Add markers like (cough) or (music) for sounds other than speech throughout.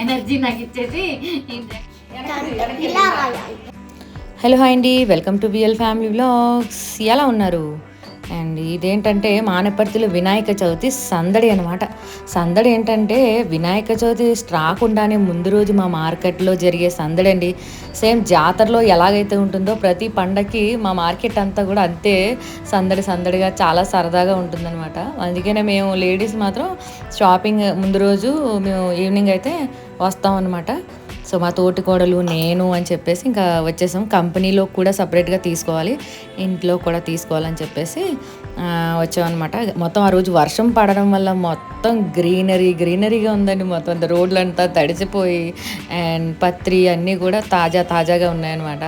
Energy నీకు ఇచ్చేసి hello hi అండి. Welcome to BL family vlogs ఎలా ఉన్నారు? అండ్. ఇదేంటంటే మానపర్తిలో వినాయక చవితి సందడి అనమాట సందడి ఏంటంటే వినాయక చవితి రాకుండానే ముందు రోజు మా మార్కెట్లో జరిగే సందడి అండి. సేమ్ జాతరలో ఎలాగైతే ఉంటుందో ప్రతి పండగకి మా మార్కెట్ అంతా కూడా అంతే సందడి సందడిగా చాలా సరదాగా ఉంటుందన్నమాట. అందుకనే మేము లేడీస్ మాత్రం షాపింగ్ ముందు రోజు మేము ఈవినింగ్ అయితే వస్తాం అనమాట సో మా తోటి కోడలు నేను అని చెప్పేసి ఇంకా వచ్చేసాం. కంపెనీలో కూడా సపరేట్గా తీసుకోవాలి. ఇంట్లో కూడా తీసుకోవాలని చెప్పేసి వచ్చామన్నమాట. మొత్తం ఆ రోజు వర్షం పడడం వల్ల మొత్తం గ్రీనరీ గ్రీనరీగా ఉందండి. మొత్తం అంత రోడ్లంతా తడిసిపోయి అండ్ పత్రి అన్నీ కూడా తాజా తాజాగా ఉన్నాయన్నమాట.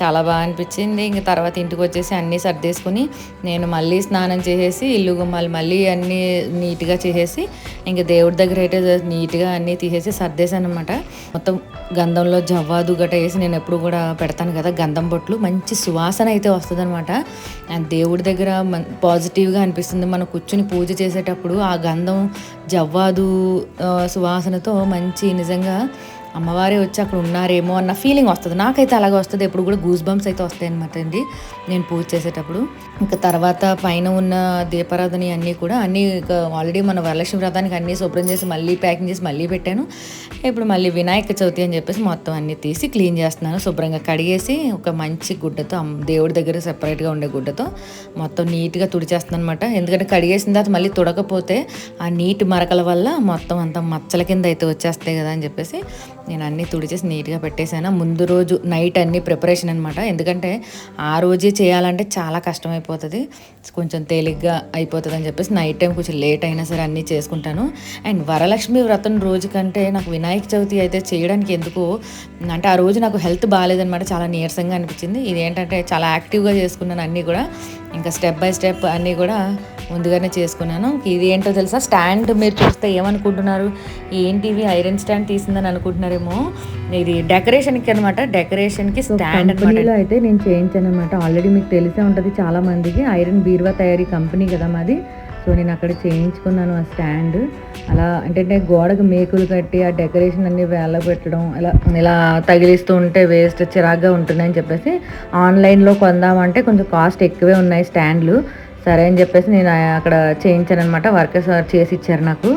చాలా బాగా అనిపించింది. ఇంక తర్వాత ఇంటికి వచ్చేసి అన్నీ సర్దేసుకుని నేను మళ్ళీ స్నానం చేసేసి ఇల్లు గుమ్మాలు మళ్ళీ అన్నీ నీట్గా చేసేసి ఇంక దేవుడి దగ్గర అయితే నీట్గా అన్నీ తీసేసి సర్దేశాను అనమాట మొత్తం గంధంలో జవ్వాదు గట్ట వేసి నేను ఎప్పుడు కూడా పెడతాను కదా గంధం బొట్లు. మంచి సువాసన అయితే వస్తుంది అనమాట దేవుడి దగ్గర పాజిటివ్గా అనిపిస్తుంది. మనం కూర్చుని పూజ చేసేటప్పుడు ఆ గంధం జవ్వాదు సువాసనతో మంచి నిజంగా అమ్మవారే వచ్చి అక్కడ ఉన్నారేమో అన్న ఫీలింగ్ వస్తుంది. నాకైతే అలాగే వస్తుంది. ఎప్పుడు కూడా గూస్ బంప్స్ అయితే వస్తాయి అనమాట అండి నేను పూజ చేసేటప్పుడు. ఇంకా తర్వాత పైన ఉన్న దీపారాధన అన్నీ కూడా అన్నీ ఆల్రెడీ మన వరలక్ష్మి వ్రతానికి అన్నీ శుభ్రం చేసి మళ్ళీ ప్యాకింగ్ చేసి మళ్ళీ పెట్టాను. ఇప్పుడు మళ్ళీ వినాయక చవితి అని చెప్పేసి మొత్తం అన్నీ తీసి క్లీన్ చేస్తున్నాను. శుభ్రంగా కడిగేసి ఒక మంచి గుడ్డతో దేవుడి దగ్గర సెపరేట్గా ఉండే గుడ్డతో మొత్తం నీట్గా తుడిచేస్తున్నాను అనమాట ఎందుకంటే కడిగేసిన తర్వాత మళ్ళీ తుడకపోతే ఆ నీటి మరకల వల్ల మొత్తం అంతా మచ్చల కింద అయితే వచ్చేస్తాయి కదా అని చెప్పేసి నేను అన్నీ తుడిచేసి నీట్గా పెట్టేశాను. ముందు రోజు నైట్ అన్ని ప్రిపరేషన్ అనమాట ఎందుకంటే ఆ రోజే చేయాలంటే చాలా కష్టమైపోతుంది. కొంచెం తేలిగ్గా అయిపోతుంది అని చెప్పేసి నైట్ టైం కొంచెం లేట్ అయినా సరే అన్నీ చేసుకుంటాను. అండ్ వరలక్ష్మి వ్రతం రోజు కంటే నాకు వినాయక చవితి అయితే చేయడానికి ఎందుకు అంటే ఆ రోజు నాకు హెల్త్ బాగాలేదనమాట చాలా నీరసంగా అనిపించింది. ఇది ఏంటంటే చాలా యాక్టివ్గా చేసుకున్నాను అన్నీ కూడా. ఇంకా స్టెప్ బై స్టెప్ అన్నీ కూడా ముందుగానే చేసుకున్నాను. ఇది ఏంటో తెలుసా? స్టాండ్ మీరు చూస్తే ఏమనుకుంటున్నారు? ఏంటి ఇవి? ఐరన్ స్టాండ్ తీసిందని అనుకుంటున్నారేమో? ఇది డెకరేషన్కి అనమాట డెకరేషన్కి స్టాండ్ కంపెనీలో అయితే నేను చేయించాను అనమాట ఆల్రెడీ మీకు తెలిసే ఉంటుంది చాలా మందికి ఐరన్ బీరువా తయారీ కంపెనీ కదా మాది. సో నేను అక్కడ చేయించుకున్నాను ఆ స్టాండ్. అలా అంటే గోడకు మేకులు కట్టి ఆ డెకరేషన్ అన్ని వేల పెట్టడం ఇలా ఇలా తగిలిస్తూ ఉంటే వేస్ట్ చిరాగ్గా ఉంటుందని చెప్పేసి ఆన్లైన్లో కొందామంటే కొంచెం కాస్ట్ ఎక్కువే ఉన్నాయి స్టాండ్లు. సరే అని చెప్పేసి నేను అక్కడ చేయించాను అనమాట వర్కర్స్ చేసి ఇచ్చారు నాకు.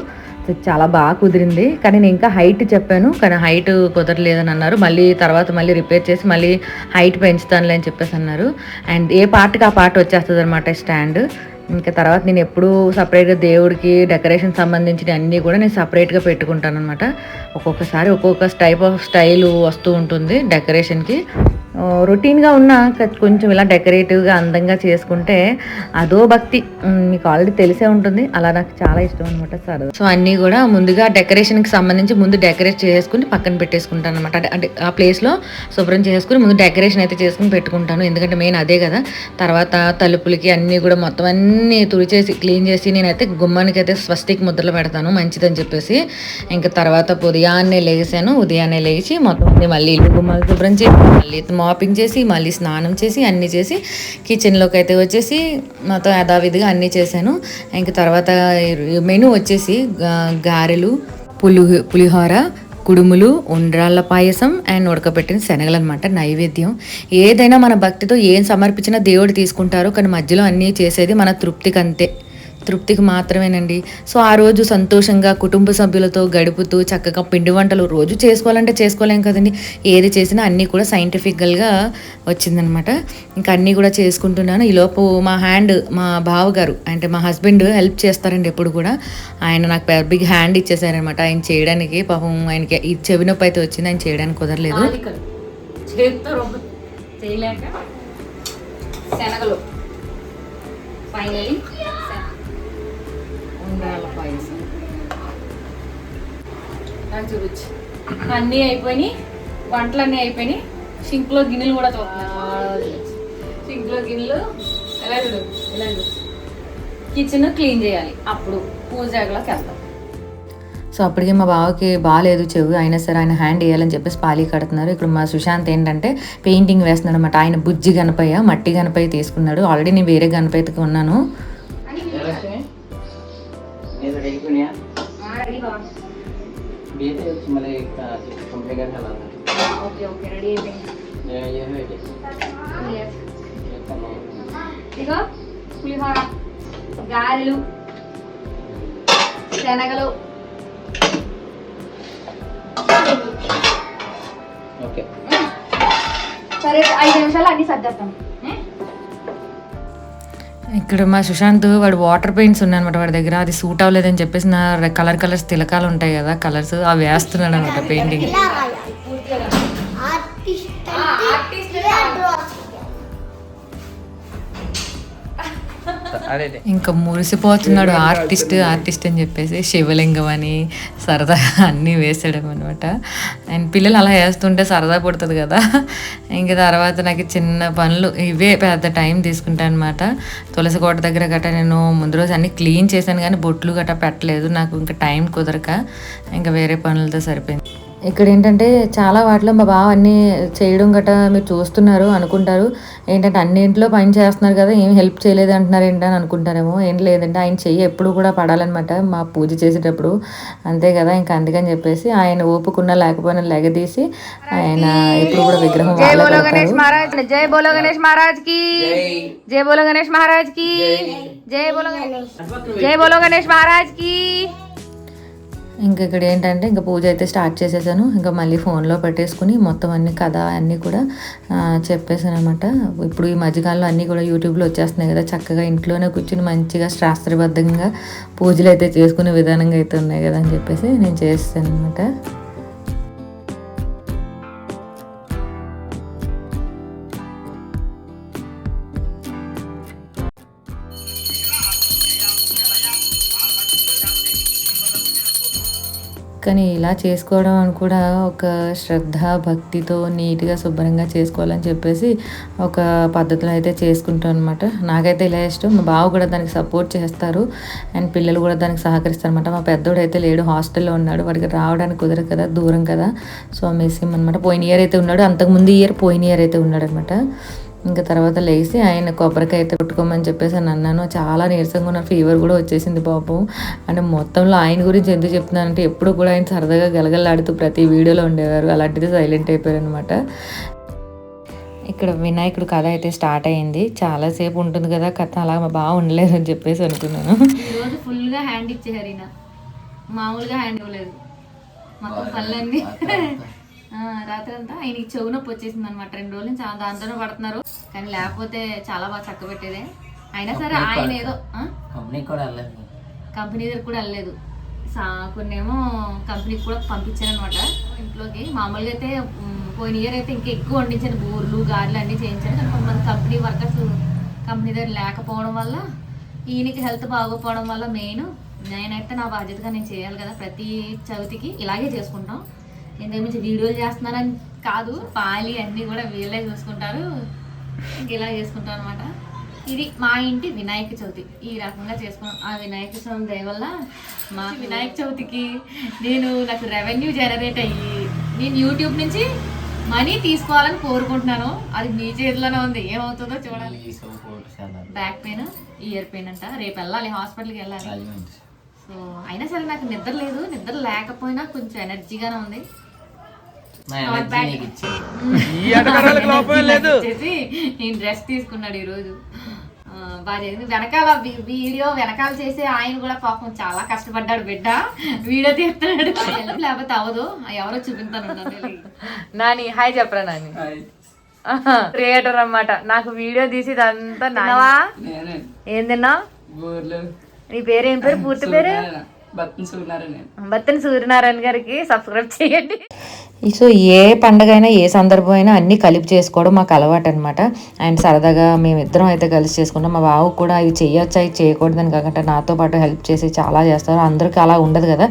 చాలా బాగా కుదిరింది. కానీ నేను ఇంకా హైట్ చెప్పాను. కానీ హైట్ కుదరలేదని అన్నారు. మళ్ళీ తర్వాత మళ్ళీ రిపేర్ చేసి మళ్ళీ హైట్ పెంచుతానులే అని చెప్పేసి అన్నారు. అండ్ ఏ పార్ట్కి ఆ పార్ట్ వచ్చేస్తుంది అనమాట స్టాండ్. ఇంకా తర్వాత నేను ఎప్పుడూ సపరేట్గా దేవుడికి డెకరేషన్ సంబంధించిన అన్నీ కూడా నేను సపరేట్గా పెట్టుకుంటాను అనమాట ఒక్కొక్కసారి ఒక్కొక్క టైప్ ఆఫ్ స్టైల్ వస్తూ ఉంటుంది డెకరేషన్కి. రొటీన్గా ఉన్న కొంచెం ఇలా డెకరేటివ్గా అందంగా చేసుకుంటే అదో భక్తి. మీకు ఆల్రెడీ తెలిసే ఉంటుంది. అలా నాకు చాలా ఇష్టం అనమాట సార్. సో అన్నీ కూడా ముందుగా డెకరేషన్కి సంబంధించి ముందు డెకరేట్ చేసుకుని పక్కన పెట్టేసుకుంటాను అనమాట అంటే ఆ ప్లేస్లో శుభ్రం చేసుకుని ముందు డెకరేషన్ అయితే చేసుకుని పెట్టుకుంటాను. ఎందుకంటే మెయిన్ అదే కదా. తర్వాత తలుపులకి అన్నీ కూడా మొత్తం అన్నీ తుడిచేసి క్లీన్ చేసి నేనైతే గుమ్మానికి అయితే స్వస్తికి ముద్రలు పెడతాను. మంచిదని చెప్పేసి. ఇంకా తర్వాత ఉదయాన్నే లేచాను ఉదయాన్నే లేచి మొత్తం మళ్ళీ ఇల్లు గుమ్మాలు శుభ్రం చేసి మళ్ళీ మాపింగ్ చేసి మళ్ళీ స్నానం చేసి అన్నీ చేసి కిచెన్లోకి అయితే వచ్చేసి మొత్తం యథావిధిగా అన్నీ చేశాను. ఇంకా తర్వాత మెనూ వచ్చేసి గారెలు పులి పులిహోర కుడుములు ఉండ్రాళ్ళ పాయసం అండ్ ఉడకబెట్టిన శనగలు అనమాట నైవేద్యం. ఏదైనా మన భక్తితో ఏం సమర్పించినా దేవుడు తీసుకుంటారు కానీ మధ్యలో అన్నీ చేసేది మన తృప్తికి అంతే తృప్తికి మాత్రమేనండి. సో ఆ రోజు సంతోషంగా కుటుంబ సభ్యులతో గడుపుతూ చక్కగా పిండి వంటలు రోజు చేసుకోవాలంటే చేసుకోలేం కదండి. ఏది చేసినా అన్నీ కూడా సైంటిఫికల్గా వచ్చిందనమాట. ఇంకా అన్నీ కూడా చేసుకుంటున్నాను. ఈలోపు మా హ్యాండ్ మా బావగారు అంటే మా హస్బెండ్ హెల్ప్ చేస్తారండి ఎప్పుడు కూడా. ఆయన నాకు బిగ్ హ్యాండ్ ఇచ్చేసారనమాట. ఆయన చేయడానికి పాపం ఆయనకి ఈ చెవి నొప్పి అయితే వచ్చింది. ఆయన చేయడానికి కుదరలేదు. చేయలేక శనగలు. ఫైనలీ ఉండాల పాయసం. నాకు చూపించు అన్నీ అయిపోయినాయి వంటలు అన్నీ అయిపోయినాయి. సింక్లో గిన్నెలు కూడా సింక్లో గిన్నెలు ఎలా చూడు ఎలా చూడు. కిచెన్ క్లీన్ చేయాలి. అప్పుడు పూజలోకి వెళ్తాం. సో అప్పటికి మా బావకి బాగాలేదు చెవి అయినా సరే ఆయన హ్యాండ్ వేయాలని చెప్పేసి పాలి కడుతున్నారు. ఇక్కడ మా సుశాంత్ ఏంటంటే పెయింటింగ్ వేస్తున్నాడు అనమాట ఆయన బుజ్జి గణపయ్య మట్టి గణపయ్య తీసుకున్నాడు. ఆల్రెడీ నేను వేరే గణపతికి ఉన్నాను. ఏదైతే వచ్చి మళ్ళీ కంప్లీట్ ఓకే ఓకే రెడీ అయిపోయింది. ఇక పులిహోర గారెలు శనగలు. ఓకే సరే ఐదు నిమిషాలు అన్ని సర్దేస్తాను ఇక్కడ మా సుశాంత్ వాడు వాటర్ పెయింట్స్ ఉన్నాయన్నమాట వాడి దగ్గర. అది సూట్ అవ్వలేదని చెప్పేసి నా కలర్ కలర్స్ తిలకాలు ఉంటాయి కదా కలర్స్ అవి వేస్తున్నాడు అనమాట పెయింటింగ్ ఇంకా మురిసిపోతున్నాడు ఆర్టిస్ట్ ఆర్టిస్ట్ అని చెప్పేసి శివలింగం అని సరదాగా అన్నీ వేసాడు అనమాట అండ్ పిల్లలు అలా వేస్తుంటే సరదా పుడుతుంది కదా. ఇంకా తర్వాత నాకు చిన్న పనులు ఇవే పెద్ద టైం తీసుకుంటాను అనమాట తులసి కోట దగ్గర గట్ట నేను ముందు రోజు అన్ని క్లీన్ చేశాను కానీ బొట్లు గట్ట పెట్టలేదు. నాకు ఇంకా టైం కుదరక ఇంకా వేరే పనులతో సరిపోయింది. ఇక్కడ ఏంటంటే చాలా వాటిలో మా బావ అన్నీ చేయడం గట్రా మీరు చూస్తున్నారు అనుకుంటారు. ఏంటంటే అన్నింటిలో పని చేస్తున్నారు కదా ఏం హెల్ప్ చేయలేదు అంటున్నారు ఏంటని అనుకుంటారేమో. ఏం లేదంటే ఆయన చెయ్యి ఎప్పుడు కూడా పడాలన్నమాట మా పూజ చేసేటప్పుడు. అంతే కదా ఇంకా అందుకని చెప్పేసి ఆయన ఓపుకున్నా లేకపోయినా లెగదీసి ఆయన ఎప్పుడు కూడా విగ్రహం జై బోలో గణేష్. మహారాజ్ జై బోలో గణేష్ మహారాజ్కి జై బోలో గణేష్ మహారాజ్కి జై బోలో గణేష్ జై బోలో గణేష్ మహారాజ్కి. ఇంకా ఇక్కడ ఏంటంటే ఇంకా పూజ అయితే స్టార్ట్ చేసేసాను. ఇంకా మళ్ళీ ఫోన్లో పెట్టేసుకుని మొత్తం అన్ని కథ అన్నీ కూడా చెప్పేసాను అనమాట ఇప్పుడు ఈ మధ్యకాలంలో అన్నీ కూడా యూట్యూబ్లో వచ్చేస్తున్నాయి కదా. చక్కగా ఇంట్లోనే కూర్చుని మంచిగా శాస్త్రబద్ధంగా పూజలు అయితే చేసుకునే విధానంగా అయితే ఉన్నాయి కదా అని చెప్పేసి నేను చేస్తాను అనమాట కానీ ఇలా చేసుకోవడం అని కూడా ఒక శ్రద్ధ భక్తితో నీట్గా శుభ్రంగా చేసుకోవాలని చెప్పేసి ఒక పద్ధతిలో అయితే చేసుకుంటాం అనమాట నాకైతే ఇలా ఇష్టం. మా బావ కూడా దానికి సపోర్ట్ చేస్తారు. అండ్ పిల్లలు కూడా దానికి సహకరిస్తారు అనమాట మా పెద్దోడు అయితే లేడు. హాస్టల్లో ఉన్నాడు. వాడికి రావడానికి కుదరదు కదా దూరం కదా. సో మిస్ అనమాట పోయిన ఇయర్ అయితే ఉన్నాడు. అంతకుముందు ఇయర్ పోయిన ఇయర్ అయితే ఉన్నాడు అనమాట ఇంకా తర్వాత లేచి ఆయన కొబ్బరికాయ అయితే కొట్టుకోమని చెప్పేసి అని అన్నాను. చాలా నీరసంగా ఉన్న ఫీవర్ కూడా వచ్చేసింది పాపం అంటే మొత్తంలో ఆయన గురించి ఎందుకు చెప్తున్నానంటే ఎప్పుడు కూడా ఆయన సరదాగా గలగలాడుతూ ప్రతి వీడియోలో ఉండేవారు. అలాంటిది సైలెంట్ అయిపోయారు అనమాట ఇక్కడ వినాయకుడు కథ అయితే స్టార్ట్ అయ్యింది చాలాసేపు ఉంటుంది కదా కథ అలా బాగా ఉండలేదు అని చెప్పేసి అనుకున్నాను. ఈరోజు ఫుల్గా హ్యాండ్ ఇచ్చేసారు మామూలుగా హ్యాండ్ ఇవ్వలేదు. మొత్తం పళ్ళన్నీ రాత్రి అంతా ఆయనకి చెవు నొప్పి వచ్చేసింది అనమాట రెండు రోజుల నుంచి దాంతోనే పడుతున్నారు. కానీ లేకపోతే చాలా బాగా చక్క పెట్టేదే. అయినా సరే ఆయన ఏదో కంపెనీ కూడా కంపెనీ దగ్గర కూడా వెళ్ళలేదు. కొన్నేమో కంపెనీకి కూడా పంపించాను అనమాట ఇంట్లోకి. మామూలుగా అయితే పోయిన ఇయర్ అయితే ఇంకా ఎక్కువ వండించాను బోర్లు గారెలు అన్ని చేయించాను కానీ కొంతమంది కంపెనీ వర్కర్స్ కంపెనీ దగ్గర లేకపోవడం వల్ల ఈయనకి హెల్త్ బాగోపోవడం వల్ల మెయిన్ నేనైతే నా బాధ్యతగా నేను చేయాలి కదా. ప్రతి చవితికి ఇలాగే చేసుకుంటాం. ఇంతకుమించి వీడియోలు చేస్తున్నారని కాదు పాలి అన్నీ కూడా వీళ్ళే చూసుకుంటారు. ఇలా చేసుకుంటాం అనమాట ఇది మా ఇంటి వినాయక చవితి. ఈ రకంగా చేసుకున్నాం. ఆ వినాయక చవితి దయ వల్ల మా వినాయక చవితికి నేను నాకు రెవెన్యూ జనరేట్ అయ్యి నేను యూట్యూబ్ నుంచి మనీ తీసుకోవాలని కోరుకుంటున్నాను. అది మీ చేతిలోనే ఉంది. ఏమవుతుందో చూడాలి. బ్యాక్ పెయిన్ ఇయర్ పెయిన్ అంట. రేపు వెళ్ళాలి హాస్పిటల్కి వెళ్ళాలి. సో అయినా సరే నాకు నిద్ర లేదు. నిద్ర లేకపోయినా కొంచెం ఎనర్జీగానే ఉంది. డ్రెస్ (laughs) తీసుకున్నాడు ఈ రోజు. వెనకాల వీడియో వెనకాల చేసే ఆయన కూడా పాపం చాలా కష్టపడ్డాడు బిడ్డ. వీడియో తీస్తున్నాడు. (laughs) లేకపోతే అవదు ఎవరో చూపించాను నాని హాయ్ చెప్పరా నాని? క్రియేటర్ అన్నమాట. నాకు వీడియో తీసి ఇదంతా నావా ఏం నీ పేరు ఏం పేరు? పూర్తి పేరు? భర్తని సూర్యనారాయణ. సూర్యనారాయణ గారికి సబ్స్క్రైబ్ చేయండి. సో ఏ పండగ అయినా ఏ సందర్భం అయినా అన్నీ కలిపి చేసుకోవడం మాకు అలవాటు అనమాట అండ్ సరదాగా మేమిద్దరం అయితే కలిసి చేసుకుంటాం. మా బావు కూడా ఇది చేయొచ్చా ఇది చేయకూడదని కాకుండా నాతో పాటు హెల్ప్ చేసి చాలా చేస్తారు. అందరికీ అలా ఉండదు కదా.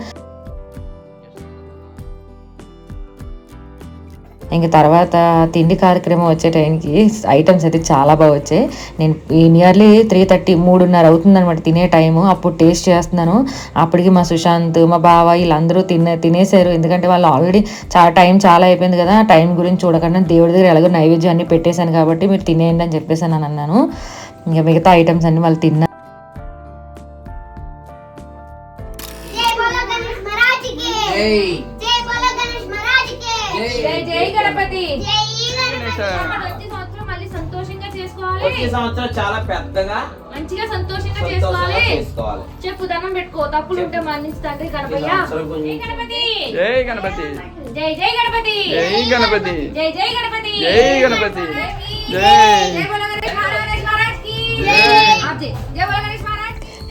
ఇంక తర్వాత తిండి కార్యక్రమం వచ్చే టైంకి ఐటమ్స్ అయితే చాలా బాగా వచ్చాయి. నేను నియర్లీ త్రీ థర్టీ మూడున్నర అవుతుందనమాట తినే టైము. అప్పుడు టేస్ట్ చేస్తున్నాను. అప్పటికి మా సుశాంత్ మా బావ వీళ్ళందరూ తినే తినేశారు. ఎందుకంటే వాళ్ళు ఆల్రెడీ చాలా టైం చాలా అయిపోయింది కదా. టైం గురించి చూడకుండా దేవుడి దగ్గర ఎలాగో నైవేద్యాన్ని పెట్టేశాను కాబట్టి మీరు తినేయండి అని చెప్పేసి అని అన్నాను. ఇంకా మిగతా ఐటమ్స్ అన్ని వాళ్ళు తిన్నారు Hey! వచ్చే సంవత్సరం మళ్ళీ సంతోషంగా చేసుకోవాలి. వచ్చే సంవత్సరం చాలా పెద్దగా మంచిగా సంతోషంగా చేసుకోవాలి. చెప్పు దండం పెట్టుకో. తప్పులు ఉంటే మన్నించు తండ్రి గణపయ్య. జై గణపతి. జై గణపతి. జై జై గణపతి. జై గణపతి. జై జై గణపతి. జై గణపతి. జై. జై. జై. జై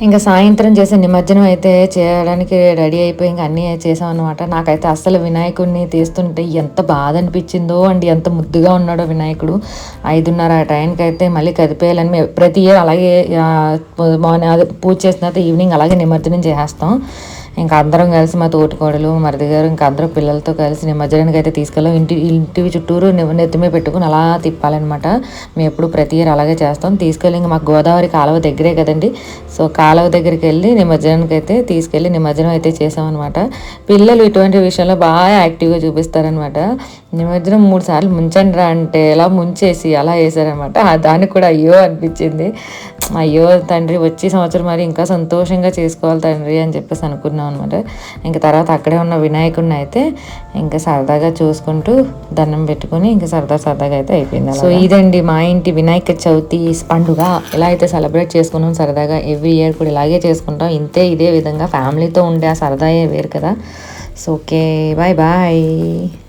ఇంకా సాయంత్రం చేసే నిమజ్జనం అయితే చేయడానికి రెడీ అయిపోయి ఇంకా అన్నీ చేసాం అనమాట నాకైతే అస్సలు వినాయకుడిని తీస్తుంటే ఎంత బాధ అనిపించిందో అండ్ ఎంత ముద్దుగా ఉన్నాడో వినాయకుడు. ఐదున్నర ఆ టైంకి అయితే మళ్ళీ కదిపేయాలని మేము ప్రతి ఇయర్ అలాగే మార్నింగ్ పూజ చేసిన తర్వాత ఈవినింగ్ అలాగే నిమజ్జనం చేసేస్తాం. ఇంకా అందరం కలిసి మా తోటికోడలు మరిది గారు ఇంకా అందరూ పిల్లలతో కలిసి నిమజ్జనానికి అయితే తీసుకెళ్ళాం. ఇంటి ఇంటి చుట్టూరు ని- నెత్తిమే పెట్టుకుని అలా తిప్పాలన్నమాట. మేము ఎప్పుడు ప్రతి ఇయర్ అలాగే చేస్తాం. తీసుకెళ్ళి ఇంకా మాకు గోదావరి కాలువ దగ్గరే కదండి. సో కాలువ దగ్గరికి వెళ్ళి నిమజ్జనానికి అయితే తీసుకెళ్ళి నిమజ్జనం అయితే చేసామన్నమాట. పిల్లలు ఇటువంటి విషయంలో బాగా యాక్టివ్గా చూపిస్తారనమాట నిమజ్జనం మూడు సార్లు ముంచండి రా అంటే ఎలా ముంచేసి అలా వేసారనమాట దానికి కూడా అయ్యో అనిపించింది. అయ్యో తండ్రి వచ్చే సంవత్సరం మరి ఇంకా సంతోషంగా చేసుకోవాలి తండ్రి అని చెప్పేసి అనుకున్నాం అనమాట ఇంకా తర్వాత అక్కడే ఉన్న వినాయకుడిని అయితే ఇంకా సరదాగా చూసుకుంటూ దండం పెట్టుకుని ఇంకా సరదా సరదాగా అయితే అయిపోయింది సో ఇదండి మా ఇంటి వినాయక చవితి పండుగ. ఎలా అయితే సెలబ్రేట్ చేసుకున్నాం సరదాగా ఎవ్రీ ఇయర్ కూడా ఇలాగే చేసుకుంటాం. ఇంతే ఇదే విధంగా ఫ్యామిలీతో ఉండే ఆ సరదాయే వేరు కదా. So okay bye bye.